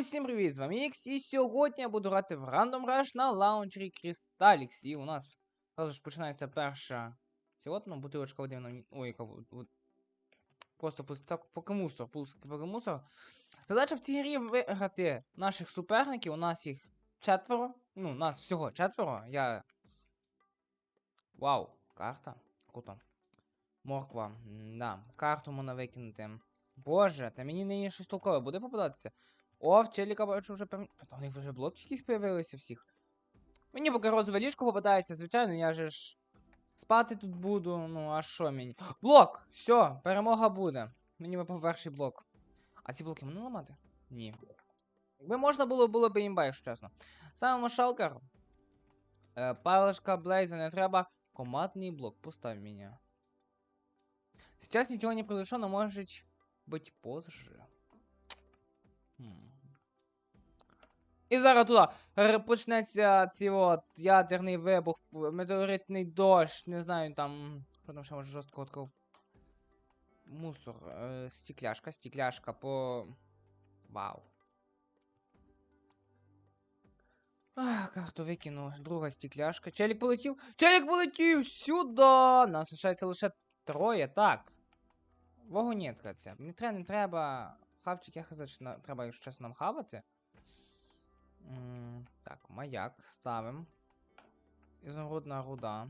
усім привіт! З вами Ікс, і сьогодні я буду грати в Random Rush на лаунчері Crystalix. І у нас одразу ж починається перша сьогодні бутилочка води Ой, яка. Просто так поки мусор, поки мусор. Задача в цій грі виграти наших суперників. У нас їх четверо. Ну, у нас всього четверо. Я. Вау, карта. Круто. Морква. Да, карту можна викинути. Боже, та мені не щось толкове буде попадатися. О, в челіка бачу вже певні. Та у них вже блоки якісь появилися всіх. Мені поки розове ліжко попадається, звичайно, я же ж спати тут буду. Ну, а що мені? Блок! Все, перемога буде. Мені випав перший блок. А ці блоки можна ламати? Ні. Якби можна було, було б імба, якщо чесно. Саме шалкер. Е, палочка Блейза не треба. Командний блок, поставь меня. Сейчас ничего не произошло, но может быть позже. Хм. І зараз туди почнеться ці от ядерний вибух, метеоритний дощ, не знаю там. Що там ще може жорсткого такого. Мусор. Е, стекляшка, стекляшка по. Вау. Ах, карту викину. Друга стекляшка. Челік полетів. Челік полетів! Сюди! Нас лишається лише троє, так. Вогонетка це. Не треба, не треба. Хавчик, я хаза, чи на- треба, якщо чесно, нам хавати. Так, маяк ставим. Ізумрудна руда.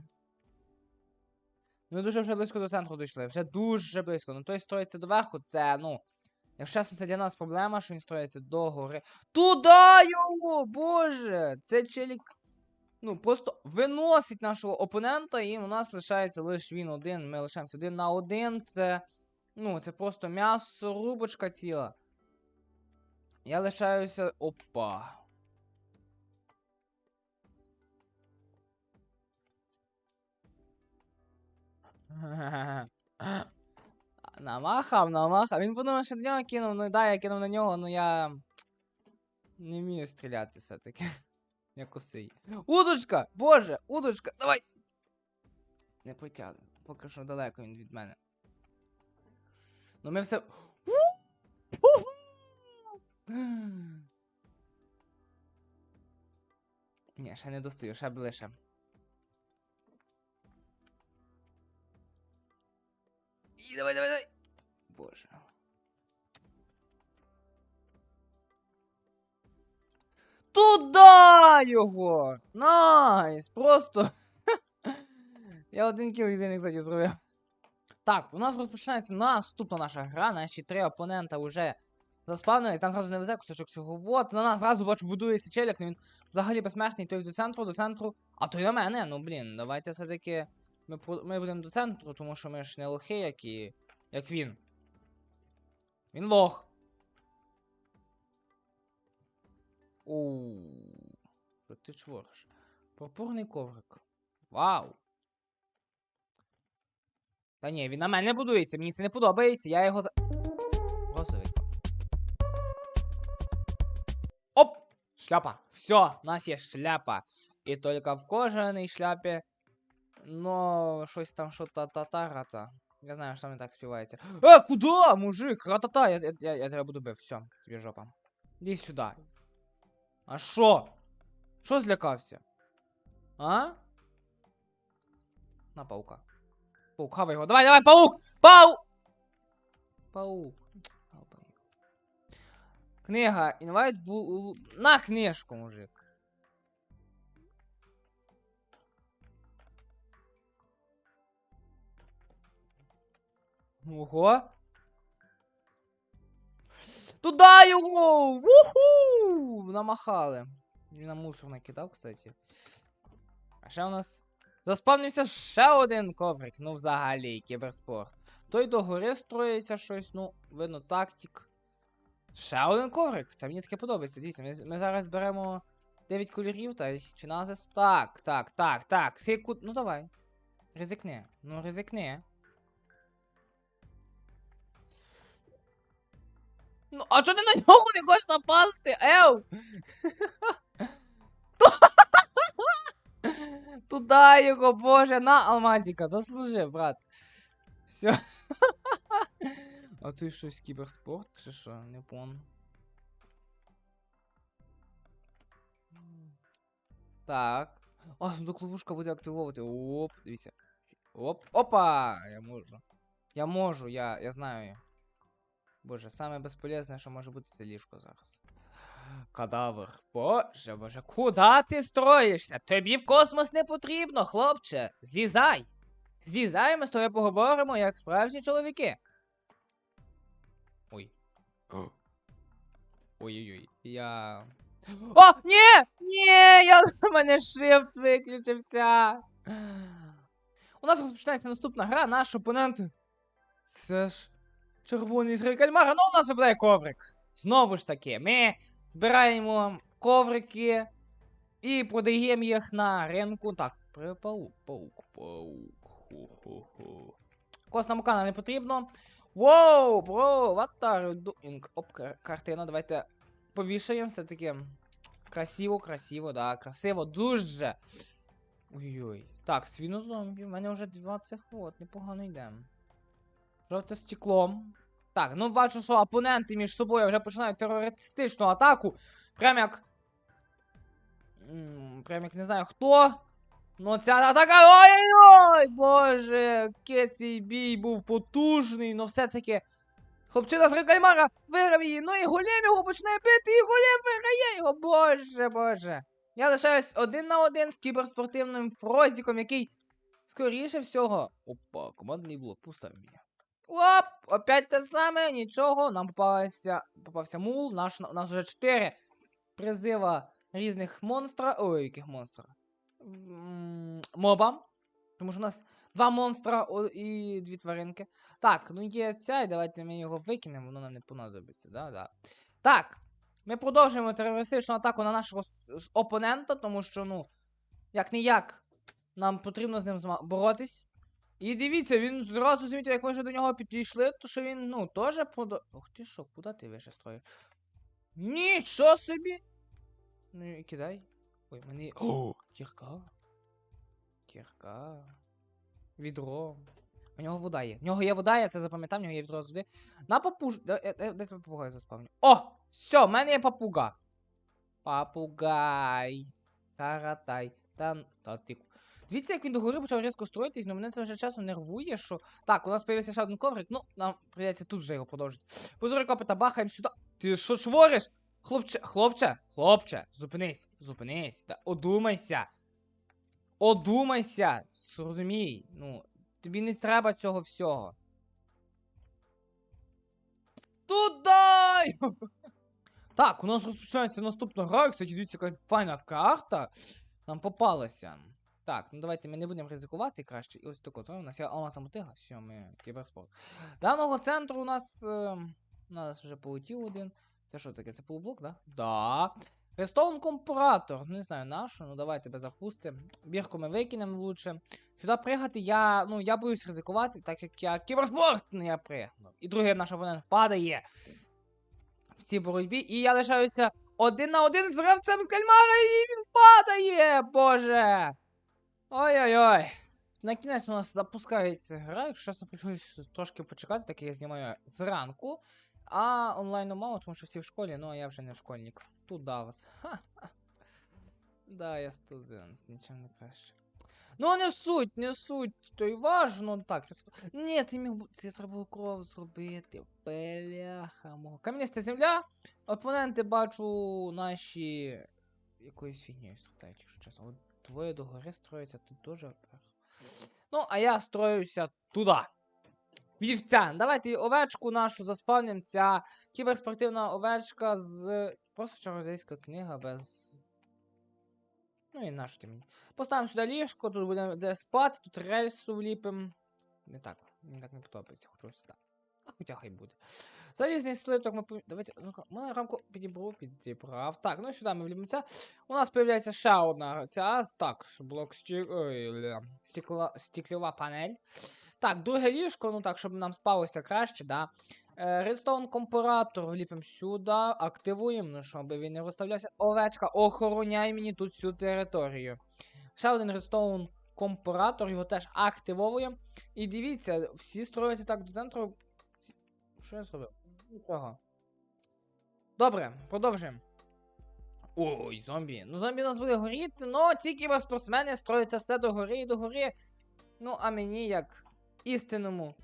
Ну, дуже вже близько до центру дійшли. Вже дуже близько. Ну той строїться доверху, це, ну. Якщо це для нас проблема, що він строїться до гори. Туда його! Боже! Це челік. Ну, просто виносить нашого опонента, і у нас лишається лише він один. Ми лишаємося один на один. Це. Ну, це просто м'ясо, рубочка ціла. Я лишаюся. Опа. Намахав, намахав. Він подумав, що до нього кинув. Ну да, я кинув на нього, але я. Не вмію стріляти все-таки. Я косий. Удочка! Боже! Удочка! Давай! Не потягне. Поки що далеко він від мене. Ну ми все. Ні, ще не достаю, ще ближче. І давай, давай, давай. Боже. Туда його! Найс! Просто. Я один кіл єдиний, кстати, зробив. Так, у нас розпочинається наступна наша гра. Наші три опонента вже заспавнились. Там зразу не везе кусочок цього. Вот, на нас зразу бачу будується челік, ну він взагалі безсмертний, той до центру, до центру. А той на мене. Ну блін, давайте все-таки. Ми, ми будемо до центру, тому що ми ж не лохи, як і. як він. Він лох. Оу. Що ти чвориш? Пурпурний коврик. Вау. Та ні, він на мене будується, мені це не подобається, я його за. Виклав. Оп! Шляпа. Все, у нас є шляпа. І тільки в кожаній шляпі. Но щось там що та та та рата. Я знаю, що там не так співається. Е, куда, мужик? Ратата, я, я, я, я тебе буду бив. Все, тобі жопа. Іди сюди. А що? Що злякався? А? На паука. Паук, хавай його. Давай, давай, паук! Паук! Паук. Долбоёб. Книга. Інвайт бу... На книжку, мужик. Ого. Туда його! Вуху! Намахали. Він на мусор накидав, кстати. А ще у нас заспавнився ще один коврик. Ну, взагалі, кіберспорт. Той до гори строїться щось, ну, видно, тактик. Ще один коврик. Та мені таке подобається. Дивіться, ми, ми зараз беремо 9 кольорів, та чи назис. Так, так, так, так. Скільки... Ну давай. Ризикни. Ну, ризикни. Ну, а что ты на нього не хочеш напасти? Ев! Туда его, боже, на алмазика заслужи, брат. Все. А ти щось кіберспорт, чи что? Не понял. Так. А, сундук ловушка будет активовувати. Оп, дивіться. Оп, опа! Я могу. Я могу, я я знаю. Боже, саме безполезне, що може бути, це ліжко зараз. Кадавр. Боже, боже, куди ти строїшся? Тобі в космос не потрібно, хлопче. Злізай. Злізай, ми з тобою поговоримо, як справжні чоловіки. Ой. Ой-ой-ой. Я. О, ні! Ні! Я у мене шифт виключився. У нас розпочинається наступна гра, наш опонент. Це ж червоний з кальмара. Ну, у нас випадає коврик. Знову ж таки, ми збираємо коврики і продаємо їх на ринку. Так, паук, паук, паук. Косна мука нам не потрібно. Воу, бро, what are you doing? Оп, кар- картина, давайте повішаємо все-таки. Красиво, красиво, да, красиво, дуже. Ой-ой. Так, свінозомбі, в мене вже 20 хвот, непогано йдемо. Жовте стеклом. Так, ну бачу, що опоненти між собою вже починають терористичну атаку. Прям як. Прям як не знаю хто. Ну ця атака. Ой-ой-ой! Боже, який бій був потужний, но все-таки. Хлопчина з Рекаймара виграв її, ну і голем його починає бити, і голем виграє його. Боже, боже. Я лишаюсь один на один з кіберспортивним Фрозіком, який скоріше всього. Опа, командний блок, пустав мене. Оп! Опять те саме, нічого. Нам попалася, попався мул. Наш, у нас вже 4 призива різних монстра. Ой, яких монстра? Моба. Тому що у нас два монстра і дві тваринки. Так, ну є ця, і давайте ми його викинемо, воно нам не понадобиться, да? Да. Так. Ми продовжуємо терористичну атаку на нашого опонента, тому що, ну, як не як, нам потрібно з ним боротись. І дивіться, він зразу замітив, як ми вже до нього підійшли, то що він, ну, теж продо... Ух ти що, куди ти вище строїш? Нічого собі! Ну і кидай. Ой, мене. є- О, кірка. Кірка. Відро. У нього вода є. В нього є вода, я це запам'ятав, в нього є відро з води. На папуж. Де, де тебе попугай заспавню? О! Все, в мене є папуга. Папугай. Таратай. Та, та ти. Дивіться, як він догори почав різко строїтись, ну мене це вже часом нервує, що. Так, у нас появився ще один коврик, ну, нам прийдеться тут вже його продовжити. Позори копита, бахаємо сюди. Ти що чвориш? Хлопче, хлопче, хлопче, зупинись, зупинись, та одумайся. Одумайся, зрозумій. Ну, тобі не треба цього всього. Тудай! Так, у нас розпочинається наступна гра. Кстати, дивіться, яка файна карта. Нам попалася. Так, ну давайте ми не будемо ризикувати краще. І ось тако, у нас є Алма Самотига, все, ми кіберспорт. Даного центру у нас. Е, у нас вже полетів один. Це що таке? Це полублок, да? Да. Рестон компаратор. Ну не знаю нашу, ну давайте тебе запустимо. Бірку ми викинемо лучше. Сюди пригати я. Ну, я боюсь ризикувати, так як я кіберспорт не я пригнув. І другий наш опонент падає в цій боротьбі. І я лишаюся один на один з гравцем з кальмара, і він падає! Боже! Ой-ой-ой. На кінець у нас запускається гра, якщо чесно, прийшлось трошки почекати, так я знімаю зранку. А онлайну мало, тому що всі в школі, ну а я вже не школьник. Туда вас. Ха-ха. Да, я студент, нічим не краще. Ну, не суть, не суть, то й важно, так. Ні, це міг бу- це треба було кров зробити. Бляха мого. Кам'яниста земля. Опоненти бачу наші. Якоюсь фігнею страдають, якщо чесно. Двоє догори строяться, тут вверх. Ну, а я строюся туди. Вівця. Давайте овечку нашу заспавним. Ця кіберспортивна овечка з. Просто чародейська книга без. Ну і ти мені. Поставимо сюди ліжко, тут будемо де спати, тут рельсу вліпимо. Не так, мені так не подобається, хочу. А хоча хай буде. Залізний слиток ми. Давайте. Ну-ка, мене рамку підібрав, підібрав. Так, ну сюди ми вліпимо. У нас появляється ще одна ця. Так, блок стік... Ой, ля, стекла... панель. Так, друге ліжко, ну так, щоб нам спалося краще, да. Е, Редстоун компаратор вліпимо сюди, активуємо, ну щоб він не розставлявся. Овечка, охороняй мені тут всю територію. Ще один редстоун компаратор, його теж активовуємо. І дивіться, всі строються так до центру. Що я зробив? Нічого. Добре, продовжуємо. Ой, зомбі. Ну, зомбі у нас буде горіти, но ці кіберспортсмени строяться все до гори і до гори. Ну, а мені як істинному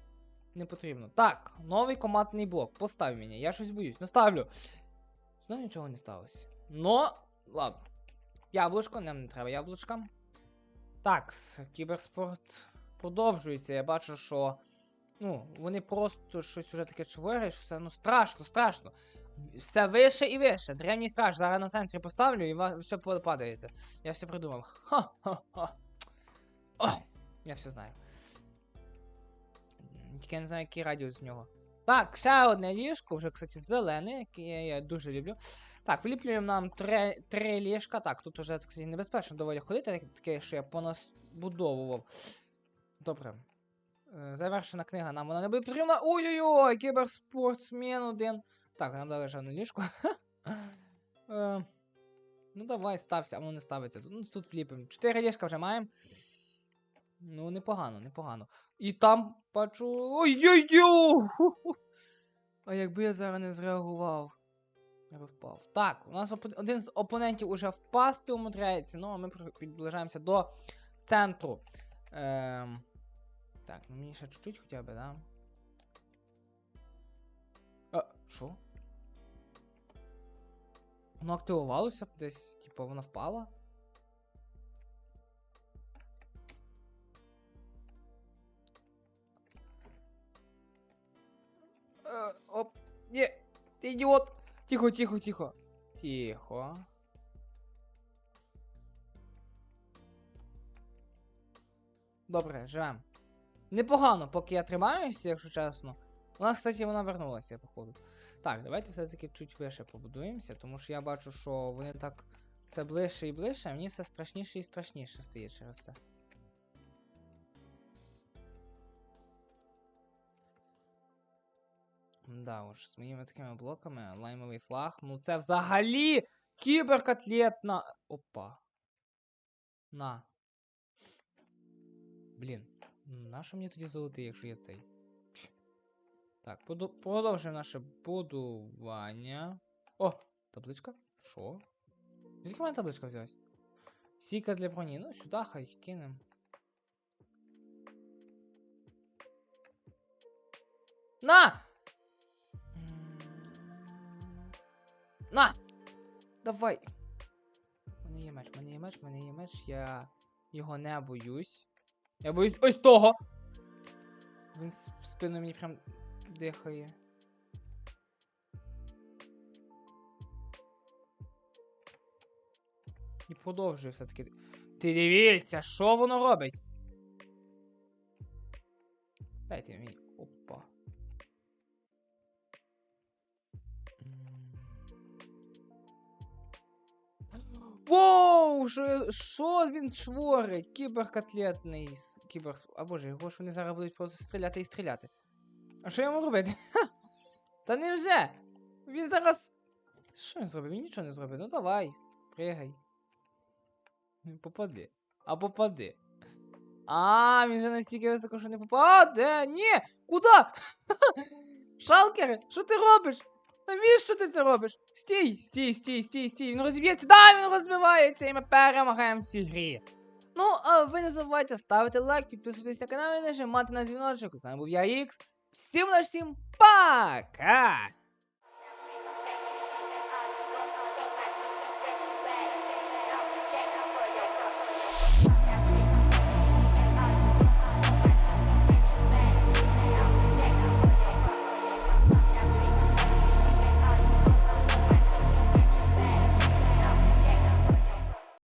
не потрібно. Так, новий командний блок. Постав мені. Я щось боюсь. Ну ставлю. Знову нічого не сталося. Но, ладно. Яблучко, нам не треба яблучка. Так, кіберспорт продовжується. Я бачу, що. Ну, вони просто щось уже таке чворять, що це ну страшно, страшно. Все вище і вище. Древній страж. Зараз на центрі поставлю і все падаєте. Я все придумав. Ха-ха-ха. О, я все знаю. Тільки я не знаю, який радіус з нього. Так, ще одне ліжко, вже, кстати, зелене, яке я, я дуже люблю. Так, вліплюємо нам три, три ліжка. Так, тут вже, кстати, небезпечно доволі ходити, так- таке, що я поназбудовував. Добре. Е, Завершена книга нам вона не буде потрібна. Ой-ой-ой, кіберспортсмен один. Так, нам дали вже одне ліжко. Е, Ну давай, стався, а воно не ставиться. Ну, тут вліпимо. Чотири ліжка вже маємо. Ну, непогано, непогано. І там бачу. Ой-ой-ой! А якби я зараз не зреагував. Я би впав. Так, у нас один з опонентів уже впасти умудряється, ну а ми при- підближаємося до центру. Ем... Так, ну мені ще чуть-чуть хоча б, да? А, що? Воно активувалося десь, типу, воно впало? Е, оп, ні, ти ідіот! Тихо, тихо, тихо. Тихо. Добре, живем. Непогано, поки я тримаюся, якщо чесно. У нас, кстати, вона вернулася, походу. Так, давайте все-таки чуть вище побудуємося, тому що я бачу, що вони так все ближче і ближче, а мені все страшніше і страшніше стає через це. Да уж, з моїми такими блоками, лаймовий флаг. Ну це взагалі кіберкотлетна. Опа. На. Блін. Нащо мені тоді золотий, якщо є цей? Так, продовжуємо наше будування. О! Табличка? Що? Звідки в мене табличка взялась? Сіка для броні. Ну, сюди хай кинем. На! На! Давай! У мене є меч, у мене є меч, у мене є меч, я його не боюсь. Я боюсь ось того! Він в спину мені прям дихає. І продовжує все-таки. Ти дивіться, що воно робить? Дайте мені. Опа. Воу! Що, що він чворить? Кіберкотлетний кібер... А боже, його ж вони зараз будуть просто стріляти і стріляти. А що йому робити? Та невже? Він зараз. Що він зробив? Він нічого не зробив. Ну давай, пригай. Ну, Попади. А попади. А, він же настільки високо, що не попаде. Ні! Куди? Шалкер, що ти робиш? Навіщо ти це робиш? Стій, стій, стій, стій, стій. Він розб'ється. Да, він розбивається, і ми перемагаємо в цій грі. Ну, а ви не забувайте ставити лайк, підписуватись на канал і нажимати на дзвіночок. З вами був я Ікс. Всім на всім пока!